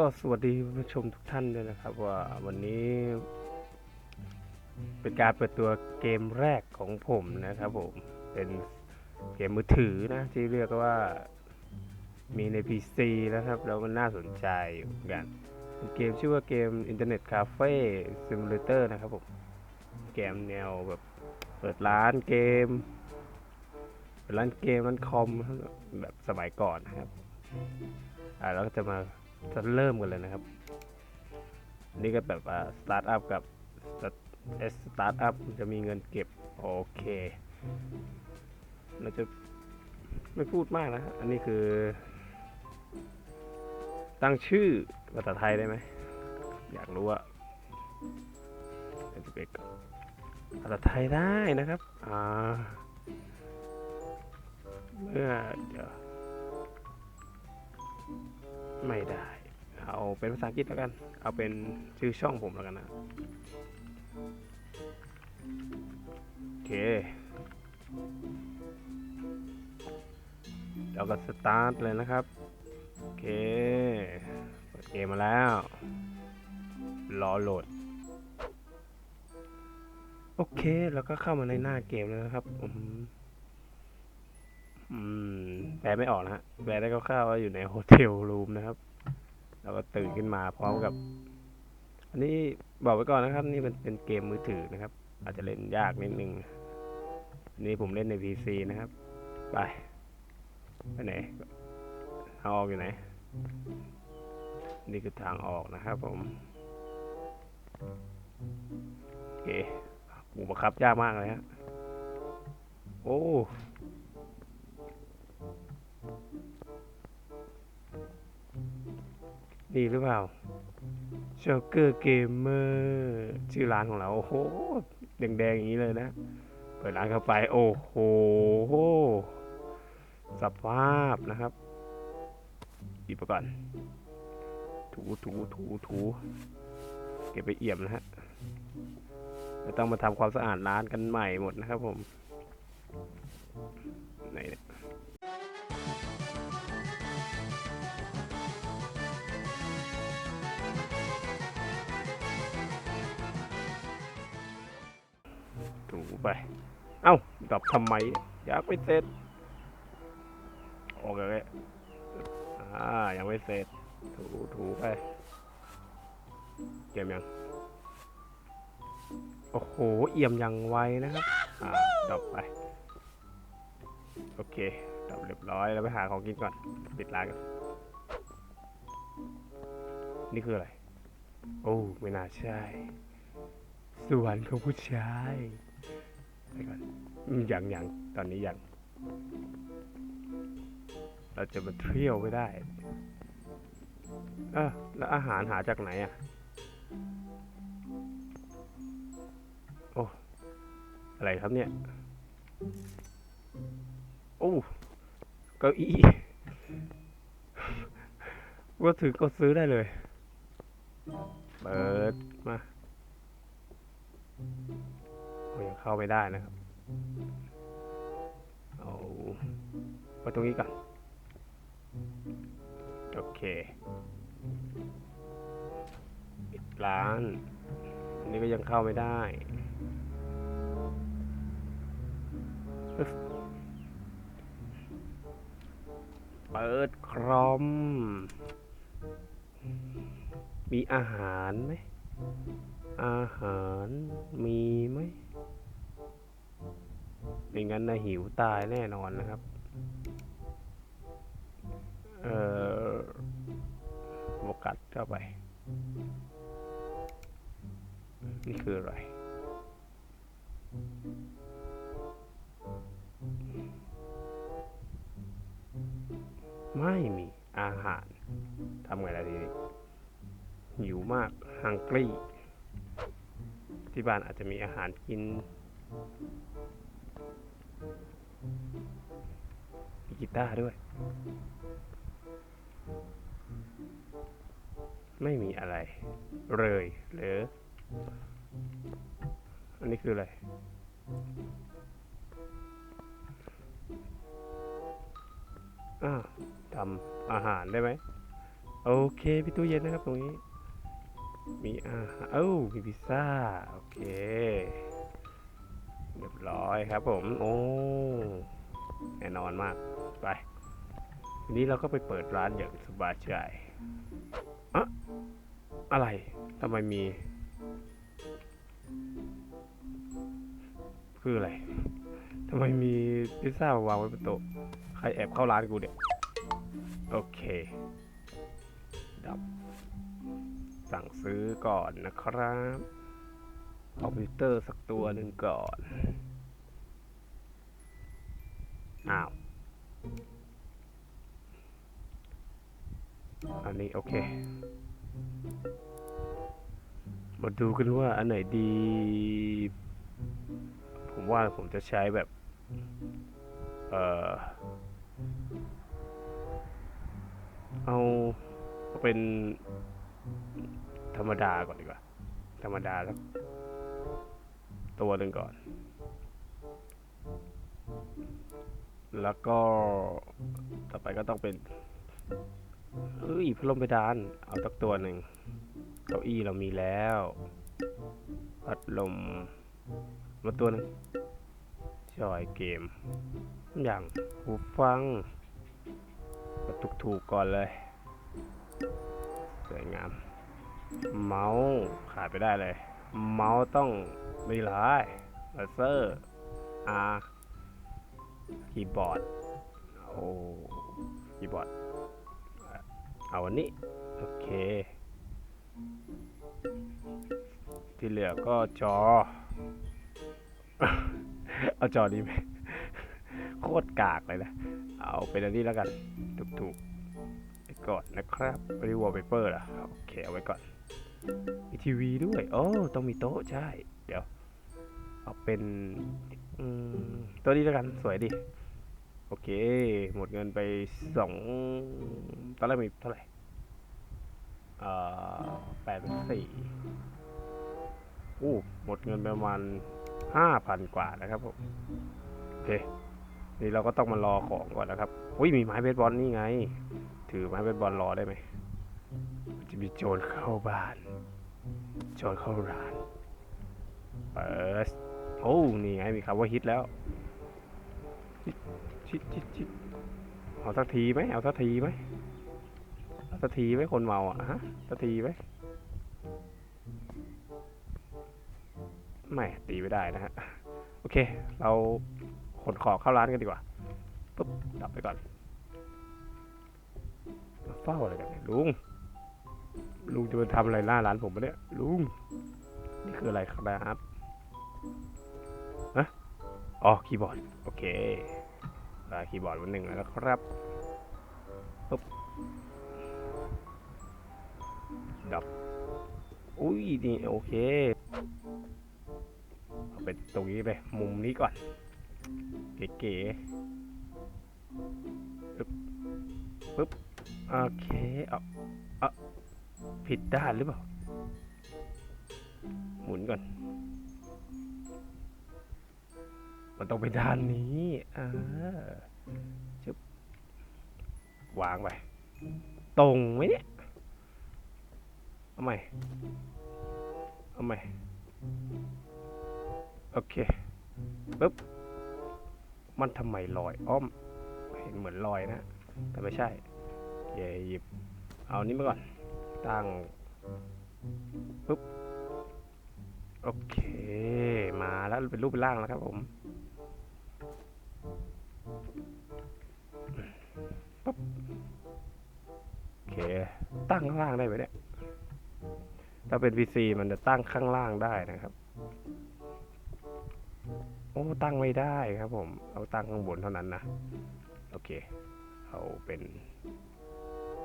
ก็สวัสดีผู้ชมทุกท่านด้วยนะครับ ว่าวันนี้ เป็นการเปิดตัวเกมแรกของผมนะครับผม เป็นเกมมือถือนะ ที่เรียกว่ามีใน PC แล้วครับ แล้วมันน่าสนใจอยู่กันเกมชื่อว่าเกม Internet Cafe Simulator นะครับผม เกมแนวแบบเปิดร้านเกมเปิดร้านเกมร้านคอมแบบสมัยก่อนนะครับอ่าเราก็จะมา จะเริ่มกันเลยนะครับ นี่ก็แบบว่าสตาร์ทอัพกับเอสตาร์ทอัพจะมีเงินเก็บ โอเค เราจะไม่พูดมากนะ อันนี้คือ ตั้งชื่อภาษาไทยได้ไหม อยากรู้ว่าจะเป็นภาษาไทยได้นะครับ อ่า เมื่อเดี๋ยวไม่ได้ เอาเป็นภาษาอังกฤษแล้วกัน เอาเป็นชื่อช่องผมแล้วกันนะ โอเคเราก็สตาร์ทเลยนะครับ โอเคเปิดเกมมาแล้ว รอโหลด โอเค แล้วก็เข้ามาในหน้าเกมแล้วนะครับอืมอืมแปลไม่ออกนะฮะแปลได้คร่าวๆว่าอยู่ในโฮเทลรูมนะครับ แล้วก็ตื่นขึ้นมาพร้อมกับ อันนี้บอกไว้ก่อนนะครับ นี่มันเป็นเกมมือถือนะครับ อาจจะเล่นยากนิดนึงอันนี้ผมเล่นใน PC นะครับ ไปไปไหนทางออกอยู่ไหน นี่คือทางออกนะครับผมโอเคหมูบังคับยากมากเลยฮะโอ้ นี่หรือเปล่า c h o k e r Gamer ชื่อร้านของเรา โอ้โห แดงๆอย่างนี้เลยนะ เปิดร้านเข้าไป โอ้โห สภาพนะครับหยิบไปก่อน ถูถูถูถูเก็บไปเอี่ยมนะฮะจะต้องมาทำความสะอาดร้านกันใหม่หมดนะครับผม ไหนเนี่ย ไป เอ้า ดับทำไม อยากไม่เสร็จ โอเคอ่า ยังไม่เสร็จ ถูถูไป เกมยัง โอ้โห เอี่ยมยังไวนะครับ อ่า ดับไป โอเค ดับเรียบร้อยแล้วไปหาของกินก่อน ปิดร้านกัน นี่คืออะไร โอ้ ไม่น่าใช่สวนของผู้ชาย ไปก่อนอืมยังยังตอนนี้ยังเราจะมาเที่ยวไม่ได้ เออแล้วอาหารหาจากไหนอะ โอ้ อะไรครับเนี่ย โอ้ เก้าอี้ว่าถือกดซื้อได้เลย เปิดมา เข้าไม่ได้นะครับเอาไว้ตรงนี้ก่อนโอเคปิดร้าน อันนี้ก็ยังเข้าไม่ได้เปิดครอม มีอาหารไหม อาหารมีไหม ไม่งั้นนะหิวตายแน่นอนนะครับ เอ่อโฟกัสเข้าไป นี่คืออะไร ไม่มีอาหารทำไงล่ะทีนี้หิวมากฮังกี้ที่บ้านอาจจะมีอาหารกิน มีกีตาร์ด้วย ไม่มีอะไร เลยหรือ อันนี้คืออะไรอ้าทำอาหารได้ไหม โอเคมีตู้เย็นนะครับตรงนี้ มีอาหารเอ้ามีพิซซ่า โอเค เรียบร้อยครับ ผม โอ้แน่นอนมาก ไปทีนี้เราก็ไปเปิดร้านอย่างสบายใจอะอะไรทำไมมี คืออะไรทำไมมีพิซซ่าวางไว้บนโต๊ะใครแอบเข้าร้านกูเนี่ย โอเค ดับ สั่งซื้อก่อนนะครับ คอมพิวเตอร์สักตัวหนึ่งก่อน อ้าว อันนี้โอเค มาดูกันว่าอันไหนดี ผมว่าผมจะใช้แบบ เอ่อ เอาเป็นธรรมดาก่อนดีกว่า ธรรมดาสัก ตัวหนึ่งก่อน แล้วก็ต่อไปก็ต้องเป็นเอ้ยพัดลมเพดานเอาสักตัวหนึ่งเก้าอี้เรามีแล้วพัดลมมาตัวหนึ่งจอยเกม อย่างหูฟังกระตุกถูกๆก่อนเลย สวยงาม เมาส์ขาดไปได้เลย เมาส์ต้อง มีหลายเลเซอร์อาคีย์บอร์ดโอ้คีย์บอร์ดเอาอันนี้ โอเค ที่เหลือก็จอ เอาจอนี้ไหมโคตรกากเลยนะ เอาเป็นอันนี้แล้วกัน ถูกๆไปก่อนนะครับไม่ได้วอลเปเปอร์ล่ะโอเค เอาไว้ก่อนมีทีวีด้วย โอ้ ต้องมีโต๊ะ ใช่ เดี๋ยว เอาเป็นตัวนี้แล้วกันสวยดิ โอเค หมดเงินไปสองตอนแรกมีเท่าไหร่เอ่อแปดเป็นสี่อู้หมดเงินไปประมาณห้าพันกว่านะครับผมโอเค นี่เราก็ต้องมารอของก่อนนะครับอุ้ยมีไม้เบสบอลนี่ไง ถือไม้เบสบอลรอได้ไหมจะมีโจรเข้าบ้าน โจรเข้าร้านเปิด โอ้นี่ไงมีคำว่าฮิตแล้วชิดชิดชิดเอาสักทีไหมเอาสักทีไหมเอาสักทีไหมคนเมาอะฮะสักทีไหมไม่ตีไม่ได้นะฮะโอเค เราขนของเข้าร้านกันดีกว่าปุ๊บดับไปก่อนเฝ้าอะไรกันเนี่ยลุงลุงจะมาทำอะไรหน้าร้านผมปะเนี่ยลุงนี่คืออะไรครับ อ๋อคีย์บอร์ด โอเคได้คีย์บอร์ดวันหนึ่งแล้วครับปุ๊บดับ อุ้ยนี่โอเคเอาเป็นตรงนี้ไป มุมนี้ก่อน เก๋ๆปึ๊บปึ๊บ โอเคเอาเอาผิดด้านหรือเปล่า หมุนก่อน มันต้องไปด้านนี้อ่าชึบวางไป ตรงไหมเนี่ยเอาใหม่เอาใหม่โอเคปึ๊บมันทำไมลอยอ้อม เห็นเหมือนลอยนะ แต่ไม่ใช่เย่หยิบ เอานี้มาก่อน ตั้งปึ๊บ โอเค มาแล้วเป็นรูปเป็นร่างแล้วครับผม ปั๊บโอเค ตั้งข้างล่างได้ไหมเนี่ย ถ้าเป็น PC มันจะตั้งข้างล่างได้นะครับ โอ้ ตั้งไม่ได้ครับผม เอาตั้งข้างบนเท่านั้นนะ โอเค เอาเป็น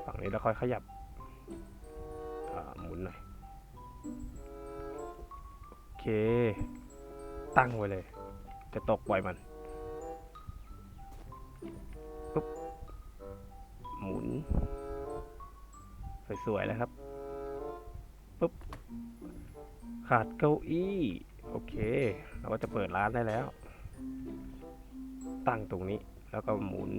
ฝั่งนี้แล้วค่อยขยับหมุนหน่อย โอเค ตั้งไว้เลย จะตกปล่อยมัน หมุน สวยๆแล้วครับปุ๊บขาดเก้าอี้ โอเค เราก็จะเปิดร้านได้แล้ว ตั้งตรงนี้แล้วก็หมุน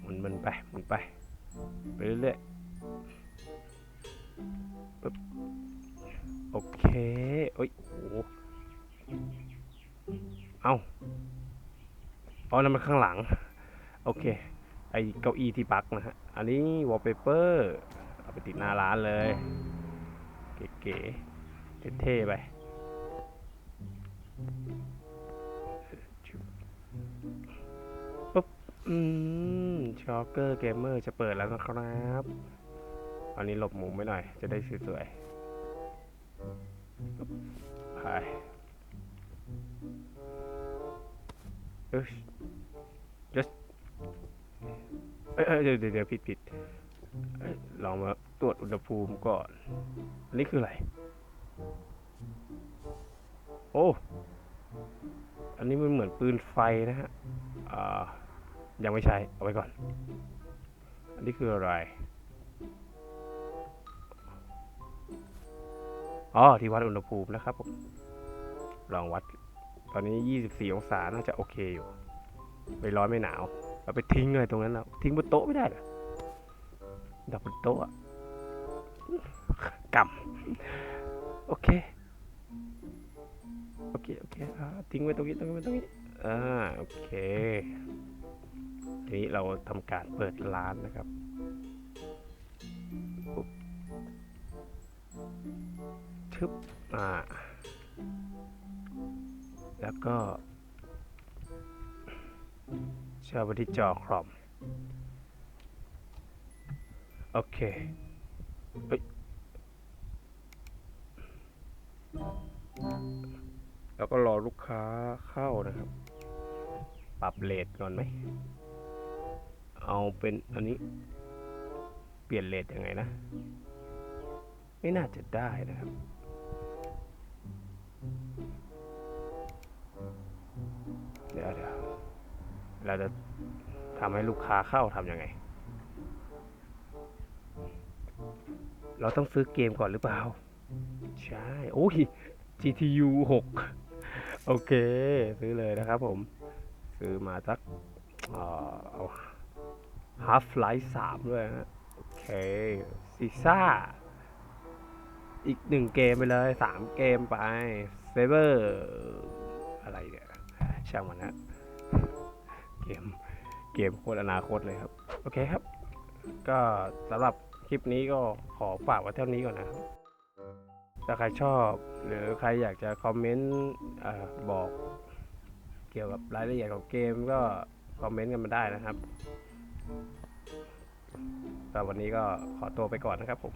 หมุนมันไปหมันไป ไปเรื่อยๆปึ๊บโอเคโอ้ยโอ้เอาอ๋อนั่นมันข้างหลัง โอเค ไอเก้าอี้ที่ปักนะฮะ อันนี้วอลเปเปอร์เอาไปติดหน้าร้านเลย เก๋ๆเท่ๆไปปุ๊บ อืมช็อกเกอร์เกมเมอร์จะเปิดแล้วนะครับ อันนี้หลบมุมไว้หน่อย จะได้สวยๆไปเอ้ย just อ้ยเอ้ยเดี๋ยวเดี๋ยวผิดผิดลองมาตรวจอุณหภูมิก่อน อันนี้คืออะไร โอ้ อันนี้มันเหมือนปืนไฟนะฮะ อ่า ยังไม่ใช้ เอาไว้ก่อน อันนี้คืออะไร อ๋อ ที่วัดอุณหภูมินะครับผม ลองวัด ตอนนี้ 24 องศา น่าจะโอเคอยู่ ไม่ร้อนไม่หนาว เราไปทิ้งเลยตรงนั้นแล้วทิ้งบนโต๊ะไม่ได้หรอดับบนโต๊ะกำโอเคโอเคโอเคอ่าทิ้งไว้ตรงนี้ตรงนี้ตรงนี้อ่าโอเคทีนี้เราทำการเปิดร้านนะครับปุ๊บชึบอ่าแล้วก็ ชื่อมไปที่จอคอม โอเคเฮ้ยแล้วก็รอลูกค้าเข้านะครับ ปรับเลทก่อนไหม เอาเป็นอันนี้ เปลี่ยนเลทยังไงนะ ไม่น่าจะได้นะครับ เดี๋ยวเดี๋ยว เราจะทำให้ลูกค้าเข้าทำยังไง เราต้องซื้อเกมก่อนหรือเปล่า ใช่ โอ้ย GTU 6 โอเค ซื้อเลยนะครับผม ซื้อมาสักเอ่อเอา Half Life 3 ด้วยนะโอเคซีซ่า อีกหนึ่งเกมไปเลยสามเกมไปเซเบอร์ อะไรเนี่ย ช่างมันนะ มเกมโคตรอนาคตเลยครับ โอเคครับ ก็สำหรับคลิปนี้ก็ขอฝากไว้เท่านี้ก่อนนะครับ ถ้าใครชอบหรือใครอยากจะคอมเมนต์บอกเกี่ยวกับรายละเอียดของเกมก็คอมเมนต์กันมาได้นะครับก็วันนี้ก็ขอตัวไปก่อนนะครับผม